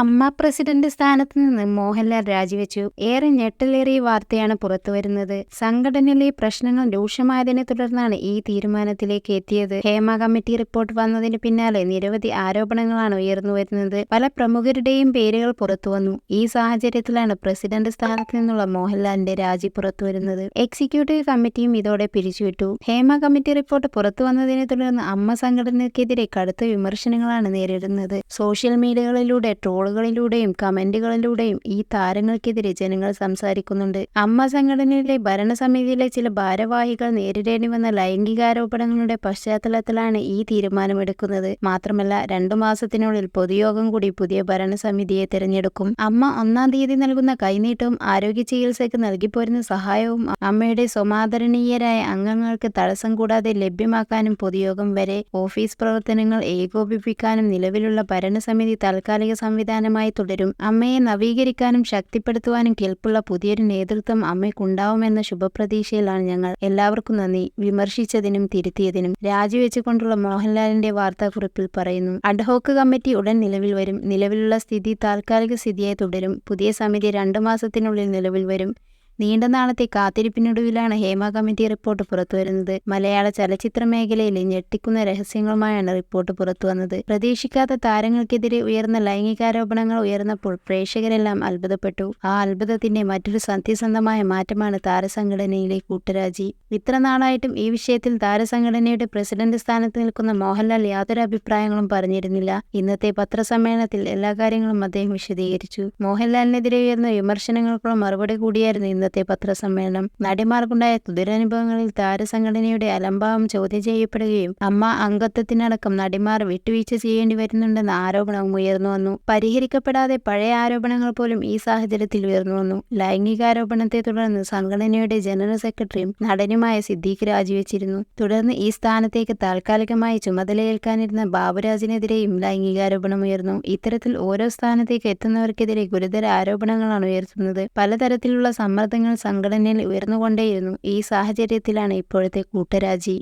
അമ്മ പ്രസിഡന്റ് സ്ഥാനത്ത് നിന്ന് മോഹൻലാൽ രാജിവെച്ചു. ഏറെ ഞെട്ടലേറിയ വാർത്തയാണ് പുറത്തുവരുന്നത്. സംഘടനയിലെ പ്രശ്നങ്ങൾ രൂക്ഷമായതിനെ തുടർന്നാണ് ഈ തീരുമാനത്തിലേക്ക് എത്തിയത്. ഹേമ കമ്മിറ്റി റിപ്പോർട്ട് വന്നതിന് പിന്നാലെ നിരവധി ആരോപണങ്ങളാണ് ഉയർന്നു വരുന്നത്. പല പ്രമുഖരുടെയും പേരുകൾ പുറത്തു വന്നു. ഈ സാഹചര്യത്തിലാണ് പ്രസിഡന്റ് സ്ഥാനത്ത് നിന്നുള്ള മോഹൻലാലിന്റെ രാജി പുറത്തുവരുന്നത്. എക്സിക്യൂട്ടീവ് കമ്മിറ്റിയും ഇതോടെ പിരിച്ചുവിട്ടു. ഹേമ കമ്മിറ്റി റിപ്പോർട്ട് പുറത്തു വന്നതിനെ തുടർന്ന് അമ്മ സംഘടനയ്ക്കെതിരെ കടുത്ത വിമർശനങ്ങളാണ് നേരിടുന്നത്. സോഷ്യൽ മീഡിയകളിലൂടെ ട്രോളുകളിലൂടെയും കമന്റുകളിലൂടെയും ഈ താരങ്ങൾക്കെതിരെ ജനങ്ങൾ സംസാരിക്കുന്നുണ്ട്. അമ്മ സംഘടനയിലെ ഭരണസമിതിയിലെ ചില ഭാരവാഹികൾ നേരിടേണ്ടി വന്ന ലൈംഗികാരോപണങ്ങളുടെ പശ്ചാത്തലത്തിലാണ് ഈ തീരുമാനമെടുക്കുന്നത്. മാത്രമല്ല രണ്ടു മാസത്തിനുള്ളിൽ പൊതുയോഗം കൂടി പുതിയ ഭരണസമിതിയെ തിരഞ്ഞെടുക്കും. അമ്മ ഒന്നാം തീയതി നൽകുന്ന കൈനീട്ടവും ആരോഗ്യ ചികിത്സയ്ക്ക് നൽകിപ്പോരുന്ന സഹായവും അമ്മയുടെ സ്വമാദരണീയരായ അംഗങ്ങൾക്ക് തടസ്സം കൂടാതെ ലഭ്യമാക്കാനും പൊതുയോഗം വരെ ഓഫീസ് പ്രവർത്തനങ്ങൾ ഏകോപിപ്പിക്കാനും നിലവിലുള്ള ഭരണസമിതി താൽക്കാലിക സംവിധാനമായി തുടരും. അമ്മയെ നവീകരിക്കാനും ശക്തിപ്പെടുത്തുവാനും കെൽപ്പുള്ള പുതിയൊരു നേതൃത്വം അമ്മയ്ക്കുണ്ടാവുമെന്ന ശുഭപ്രതീക്ഷയിലാണ് ഞങ്ങൾ. എല്ലാവർക്കും നന്ദി. വിമർശിച്ചതിനും തിരുത്തിയതിനും. രാജിവെച്ചുകൊണ്ടുള്ള മോഹൻലാലിന്റെ വാർത്താക്കുറിപ്പിൽ പറയുന്നു. അഡ്ഹോക്ക് കമ്മിറ്റി ഉടൻ നിലവിൽ വരും. നിലവിലുള്ള സ്ഥിതി താൽക്കാലിക സ്ഥിതിയായി തുടരും. പുതിയ സമിതി രണ്ടു മാസത്തിനുള്ളിൽ നിലവിൽ വരും. നീണ്ട നാളത്തെ കാത്തിരിപ്പിനൊടുവിലാണ് ഹേമ കമ്മിറ്റി റിപ്പോർട്ട് പുറത്തുവരുന്നത് മലയാള ചലച്ചിത്ര മേഖലയിലെ ഞെട്ടിക്കുന്ന രഹസ്യങ്ങളുമായാണ് റിപ്പോർട്ട് പുറത്തുവന്നത് പ്രതീക്ഷിക്കാത്ത താരങ്ങൾക്കെതിരെ ഉയർന്ന ലൈംഗികാരോപണങ്ങൾ ഉയർന്നപ്പോൾ പ്രേക്ഷകരെല്ലാം അത്ഭുതപ്പെട്ടു. ആ അത്ഭുതത്തിന്റെ മറ്റൊരു സത്യസന്ധമായ മാറ്റമാണ് താരസംഘടനയിലെ കൂട്ടരാജി. ഇത്ര നാളായിട്ടും ഈ വിഷയത്തിൽ താരസംഘടനയുടെ പ്രസിഡന്റ് സ്ഥാനത്ത് നിൽക്കുന്ന മോഹൻലാൽ യാതൊരു അഭിപ്രായങ്ങളും പറഞ്ഞിരുന്നില്ല. ഇന്നത്തെ പത്രസമ്മേളനത്തിൽ എല്ലാ കാര്യങ്ങളും അദ്ദേഹം വിശദീകരിച്ചു. മോഹൻലാലിനെതിരെ ഉയർന്ന വിമർശനങ്ങൾക്കുള്ള മറുപടി കൂടിയായിരുന്നു ഇന്നത്തെ പത്രസമ്മേളനം നടിമാർക്കുണ്ടായ ദുരനുഭവങ്ങളിൽ താരസംഘടനയുടെ അലംഭാവം ചോദ്യം ചെയ്യപ്പെടുകയും അമ്മ അംഗത്വത്തിനടക്കം നടിമാർ വിട്ടുവീഴ്ച ചെയ്യേണ്ടി വരുന്നുണ്ടെന്ന ആരോപണവും ഉയർന്നു വന്നു. പരിഹരിക്കപ്പെടാതെ പഴയ ആരോപണങ്ങൾ പോലും ഈ സാഹചര്യത്തിൽ ഉയർന്നു വന്നു. ലൈംഗികാരോപണത്തെ തുടർന്ന് സംഘടനയുടെ ജനറൽ സെക്രട്ടറിയും നടനുമായ സിദ്ദീഖ് രാജിവെച്ചിരുന്നു. തുടർന്ന് ഈ സ്ഥാനത്തേക്ക് താൽക്കാലികമായി ചുമതലയേൽക്കാനിരുന്ന ബാബുരാജിനെതിരെയും ലൈംഗികാരോപണം ഉയർന്നു. ഇത്തരത്തിൽ ഓരോ സ്ഥാനത്തേക്ക് എത്തുന്നവർക്കെതിരെ ഗുരുതര ആരോപണങ്ങളാണ് ഉയർത്തുന്നത്. പലതരത്തിലുള്ള സമ്മർദ്ദങ്ങൾ സംഘടനയിൽ ഉയർന്നുകൊണ്ടേയിരുന്നു ഈ സാഹചര്യത്തിലാണ് ഇപ്പോഴത്തെ കൂട്ടരാജി.